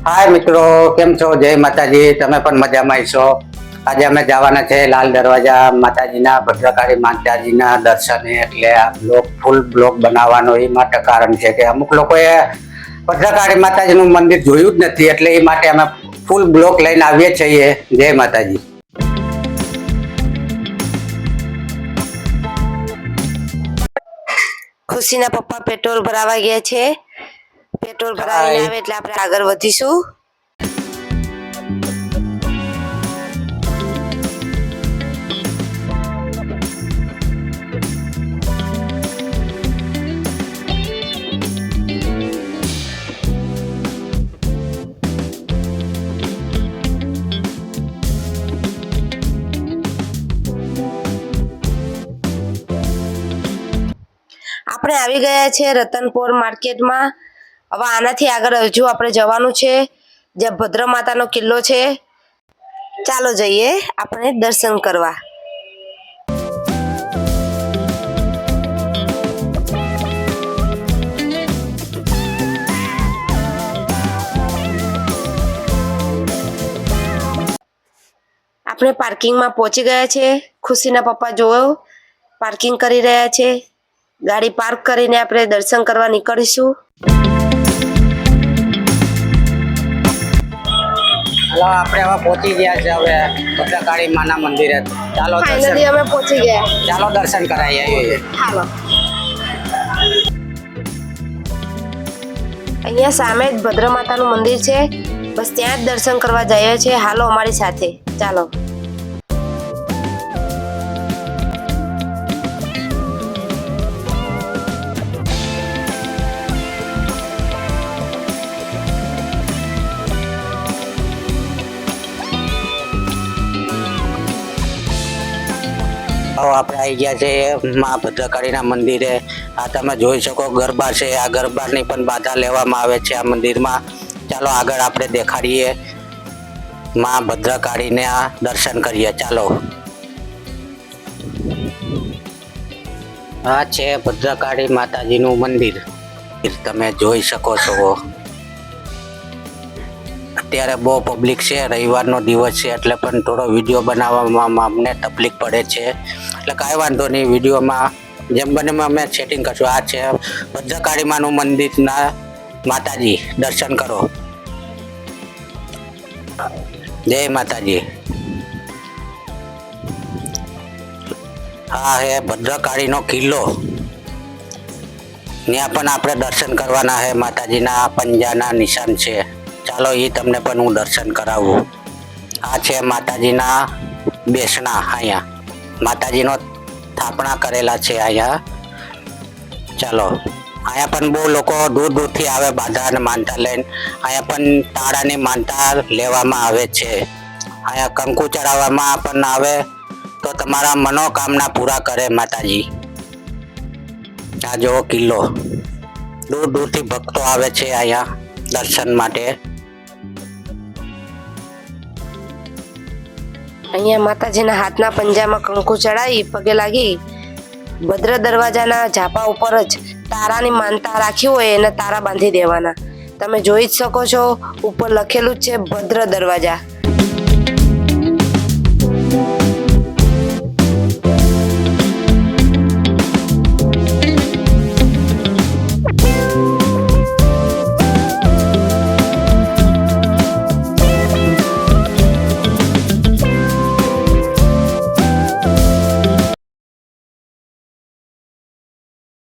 હાય મિત્રો. કેમ છો? જય માતાજી. તમે પણ મજામાં છો આજે અમે જવાના છે લાલ દરવાજા માતાજીના, ભદ્રકાળી માતાજીના દર્શને એટલે આ બ્લોક, ફૂલ બ્લોક બનાવવાનો એ માટે કારણ છે કે અમુક લોકોએ ભદ્રકાળી માતાજીનું મંદિર જોયું જ નથી એટલે એ માટે અમે ફૂલ બ્લોક લઈને આવીએ છીએ. જય માતાજી. ખુશીના પપ્પા પેટ્રોલ ભરાવા ગયા છે. પેટ્રોલ ભરાવીને. આવે એટલે આપણે આગળ વધીશું આપણે આવી ગયા છે રતનપોર માર્કેટમાં હવે આનાથી આગળ હજુ આપણે જવાનું છે. જ્યાં ભદ્ર માતાનો કિલ્લો છે. ચાલો જઈએ આપણે દર્શન કરવા. આપણે પાર્કિંગમાં પહોંચી ગયા છે. ખુશીના પપ્પા જોવો. પાર્કિંગ કરી રહ્યા છે. ગાડી પાર્ક કરીને આપણે દર્શન કરવા નીકળીશું. આપણે હવે પહોંચી ગયા છે હવે ભદ્રકાળી માના મંદિરે. ચાલો દર્શન અમે પહોંચી ગયા. ચાલો દર્શન કરાવી આવીએ હાલો. અહીંયા સામે જ ભદ્ર માતાનું મંદિર છે. બસ ત્યાં જ દર્શન કરવા જઈએ છીએ. હાલો અમારી સાથે. ચાલો. હવે આપણે આવી ગયા છે, મા ભદ્રકાળીના મંદિરે. આ તમે જોઈ શકો, ગરબા છે, આ ગરબાની પણ બાધા લેવામાં આવે છે આ મંદિરમાં. ચાલો આગળ આપણે દેખાડીએ. મા ભદ્રકાળીને આ દર્શન કરીએ, ચાલો. આ છે ભદ્રકાળી માતાજીનું મંદિર. તમે જોઈ શકો છો. અત્યારે બહુ પબ્લિક છે, રવિવારનો દિવસ છે, એટલે પણ થોડો વીડિયો બનાવવામાં અમને તકલીફ પડે છે. એટલે કાંઈ વાંધો નહીં, વિડીયોમાં જેમ બને અમે સેટિંગ કરશું. આ છે ભદ્રકાળીમાનું મંદિરના માતાજી. દર્શન કરો. જય માતાજી. હા હે ભદ્રકાળીનો કિલ્લો. ત્યાં પણ આપણે દર્શન કરવાના હે માતાજીના પંજાના નિશાન છે. ચાલો એ તમને પણ હું દર્શન કરાવું. આ છે માતાજીના બેસણા અહીંયા. માતાજીનો થાપણા કરેલા છે અહીંયા. ચાલો. અહીંયા પણ બહુ લોકો દૂર દૂરથી આવે બાધાને માનતા લઈને અહીંયા પણ તાળાની માનતા લેવામાં આવે છે. અહીંયા કંકુ ચડાવવામાં પણ આવે. તો તમારા મનોકામના પૂરા કરે માતાજી. આ જુઓ કિલ્લો. દૂર દૂરથી ભક્તો આવે છે અહીંયા દર્શન માટે. અહીંયા માતાજીના હાથના પંજામાં કંકુ ચડાવી પગે લાગી. ભદ્ર દરવાજાના ઝાપા ઉપર જ તારાની માનતા રાખી હોય એને તારા બાંધી દેવાના. તમે જોઈ જ શકો છો, ઉપર લખેલું છે ભદ્ર દરવાજા.